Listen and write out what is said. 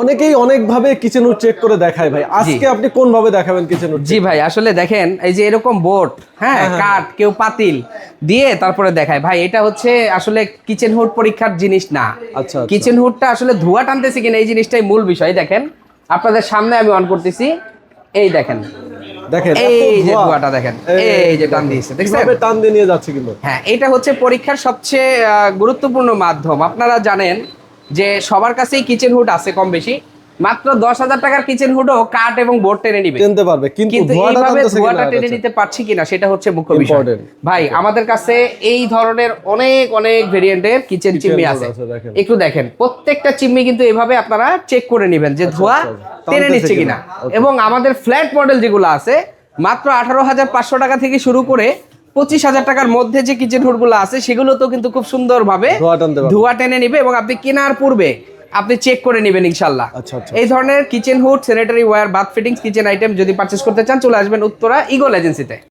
অনেকেই অনেক ভাবে কিচেন হুড চেক করে দেখায় ভাই। আজকে আপনি কোন ভাবে দেখাবেন কিচেন হুড জি ভাই আসলে দেখেন এই যে এরকম বোর্ড হ্যাঁ কাঠ কেউ পাতিল দিয়ে তারপরে দেখায়। ভাই এটা হচ্ছে আসলে কিচেন হুড পরীক্ষার জিনিস না। আচ্ছা, আচ্ছা। কিচেন হুডটা আসলে ধোয়া টানতেছে কিনা এই জিনিসটাই মূল বিষয়। দেখেন আপনাদের সামনে আমি অন করতেছি। এই দেখেন। দেখেন এই যে। ধোঁয়াটা দেখেন এই যে টান দিয়েছে। দেখছেন? টান দিয়ে নিয়ে যাচ্ছে কিন্তু? হ্যাঁ এটা হচ্ছে পরীক্ষার সবচেয়ে গুরুত্বপূর্ণ মাধ্যম। আপনারা জানেন যে সবার কাছেই কিচেন হুড আছে কম বেশি মাত্র দশ হাজার টাকার কিচেন হুডও কাঠ এবং বোর্ড টেনে নিবে। টেনতে পারবে কিন্তু কিন্তু এইভাবে ধোঁয়াটা টেনে নিতে পারছি কিনা সেটা হচ্ছে মুখ্য বিষয়। ভাই আমাদের কাছে এই ধরনের অনেক অনেক ভেরিয়েন্টের কিচেন চিমনি আছে। একটু দেখেন প্রত্যেকটা চিমনি কিন্তু এভাবে আপনারা চেক করে নেবেন যে ধোঁয়া আচ্ছা, টেনে নিচ্ছে। কিনা? এবং আমাদের ফ্ল্যাট মডেল যেগুলো আছে মাত্র আঠারো হাজার পাঁচশো টাকা থেকে শুরু করে পঁচিশ হাজার টাকার মধ্যে যে কিচেন হুডগুলো আছে সেগুলো তো কিন্তু খুব সুন্দর ভাবে ধোয়া টেনে নিবে এবং আপনি কেনার পূর্বে আপনি চেক করে নেবেন ইনশাল্লাহ। আচ্ছা, আচ্ছা। এই ধরনের kitchen hood sanitary ware bath fittings kitchen item যদি পারচেস করতে চান চলে আসবেন উত্তরা ইগল এজেন্সিতে